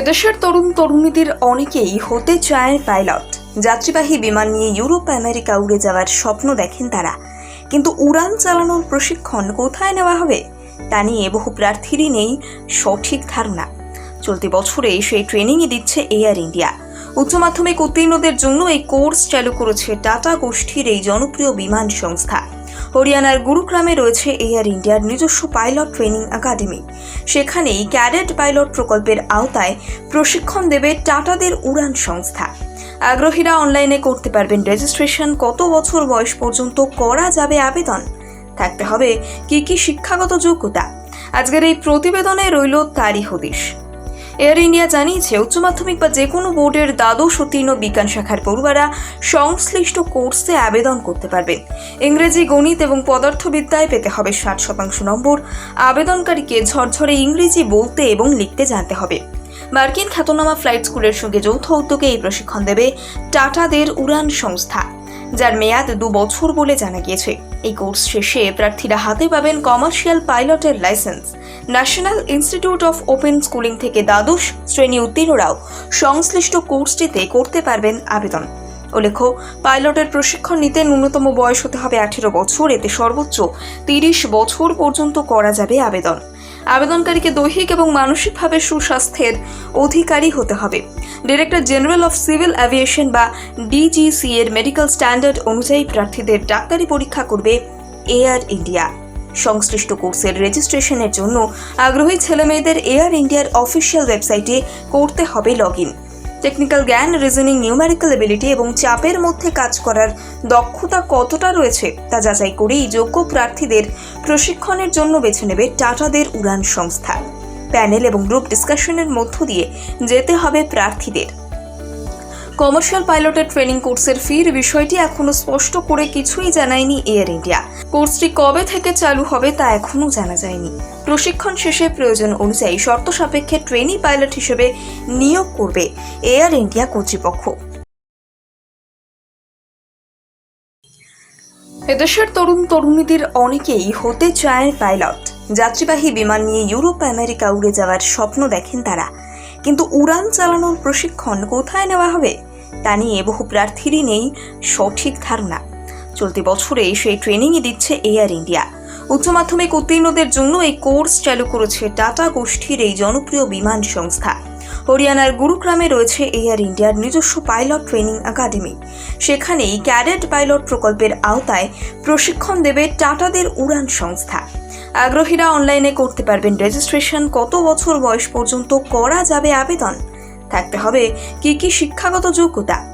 এদেশের তরুণ তরুণীদের অনেকেই হতে চায় পাইলট। যাত্রীবাহী বিমান নিয়ে ইউরোপ, আমেরিকা উড়ে যাওয়ার স্বপ্ন দেখেন তারা। কিন্তু উড়ান চালানোর প্রশিক্ষণ কোথায় নেওয়া হবে, তা নিয়ে বহু প্রার্থীরই নেই সঠিক ধারণা। চলতি বছরে সেই ট্রেনিংই দিচ্ছে এয়ার ইন্ডিয়া। উচ্চ মাধ্যমিক উত্তীর্ণদের জন্য এই কোর্স চালু করেছে টাটা গোষ্ঠীর এই জনপ্রিয় বিমান সংস্থা। হরিয়ানার গুরুগ্রামে রয়েছে এয়ার ইন্ডিয়ার নিজস্ব পাইলট ট্রেনিং একাডেমি সেখানেই ক্যাডেট পাইলট প্রকল্পের আওতায় প্রশিক্ষণ দেবে টাটাদের উড়ান সংস্থা। আগ্রহীরা অনলাইনে করতে পারবেন রেজিস্ট্রেশন কত বছর বয়স পর্যন্ত করা যাবে আবেদন? থাকতে হবে কি কি শিক্ষাগত যোগ্যতা? আজকের এই প্রতিবেদনে রইল তারই হদিশ। এয়ার ইন্ডিয়া জানিয়েছে, উচ্চ মাধ্যমিক বা যে কোনো বোর্ডের দ্বাদশ উত্তীর্ণ বিজ্ঞান শাখার পড়ুয়ারা সংশ্লিষ্ট কোর্সে আবেদন করতে পারবেন ইংরেজি, গণিত এবং পদার্থবিদ্যায় পেতে হবে ষাট শতাংশ নম্বর। আবেদনকারীকে ঝরঝরে ইংরেজি বলতে এবং লিখতে জানতে হবে। মার্কিন খ্যাতনামা ফ্লাইট স্কুলের সঙ্গে যৌথ উদ্যোগে এই প্রশিক্ষণ দেবে টাটাদের উড়ান সংস্থা, যার মেয়াদ দু বছর বলে জানা গিয়েছে। এই কোর্স শেষে প্রার্থীরা হাতে পাবেন commercial পাইলটের licence national institute of open schooling থেকে দ্বাদশ শ্রেণি উত্তীর্ণরাও সংশ্লিষ্ট কোর্সটিতে করতে পারবেন আবেদন। উল্লেখ্য, পাইলটের প্রশিক্ষণ নিতে ন্যূনতম বয়স হতে হবে আঠেরো বছর। এতে সর্বোচ্চ তিরিশ বছর পর্যন্ত করা যাবে আবেদন। আবেদনকারীকে দৈহিক এবং মানসিকভাবে সুস্বাস্থ্যের অধিকারী হতে হবে। Director general of civil aviation বা ডিজিসি এর মেডিকেল স্ট্যান্ডার্ড অনুযায়ী প্রার্থীদের ডাক্তারি পরীক্ষা করবে এয়ার ইন্ডিয়া। সংশ্লিষ্ট কোর্সের রেজিস্ট্রেশনের জন্য আগ্রহী ছেলেমেয়েদের এয়ার ইন্ডিয়ার অফিসিয়াল ওয়েবসাইটে করতে হবে লগ ইন টেকনিক্যাল জ্ঞান রিজনিং নিউমেরিক্যাল এবিলিটি এবং চাপের মধ্যে কাজ করার দক্ষতা কতটা রয়েছে তা যাচাই করেই যোগ্য প্রার্থীদের প্রশিক্ষণের জন্য বেছে নেবে টাটাদের উড়ান সংস্থা। প্যানেল এবং গ্রুপ ডিসকাশনের মধ্য দিয়ে যেতে হবে প্রার্থীদের। কমার্শিয়াল পাইলটের ট্রেনিং কোর্সের ফির বিষয়টি এখনও স্পষ্ট করে কিছুই জানায়নি এয়ার ইন্ডিয়া কোর্সটি কবে থেকে চালু হবে তা এখনও জানা যায়নি। প্রশিক্ষণ শেষে প্রয়োজন অনুযায়ী শর্ত সাপেক্ষে ট্রেনি পাইলট হিসেবে নিয়োগ করবে এয়ার ইন্ডিয়া কর্তৃপক্ষ। এদেশের তরুণ তরুণীদের অনেকেই হতে চায় পাইলট যাত্রীবাহী বিমান নিয়ে ইউরোপ, আমেরিকা উড়ে যাওয়ার স্বপ্ন দেখেন তারা। কিন্তু উড়ান চালানোর প্রশিক্ষণ কোথায় নেওয়া হবে? তা নিয়ে বহু প্রার্থীরই নেই সঠিক ধারণা। চলতি বছরে সেই ট্রেনিংই দিচ্ছে এয়ার ইন্ডিয়া। উচ্চ মাধ্যমিক উত্তীর্ণদের জন্য এই কোর্স চালু করেছে টাটা গোষ্ঠীর এই জনপ্রিয় বিমান সংস্থা। হরিয়ানার গুরুগ্রামে রয়েছে এয়ার ইন্ডিয়ার নিজস্ব পাইলট ট্রেনিং একাডেমি। সেখানেই ক্যাডেট পাইলট প্রকল্পের আওতায় প্রশিক্ষণ দেবে টাটাদের উড়ান সংস্থা। আগ্রহীরা অনলাইনে করতে পারবেন রেজিস্ট্রেশন কত বছর বয়স পর্যন্ত করা যাবে আবেদন। থাকতে হবে। কি কি শিক্ষাগত যোগ্যতা?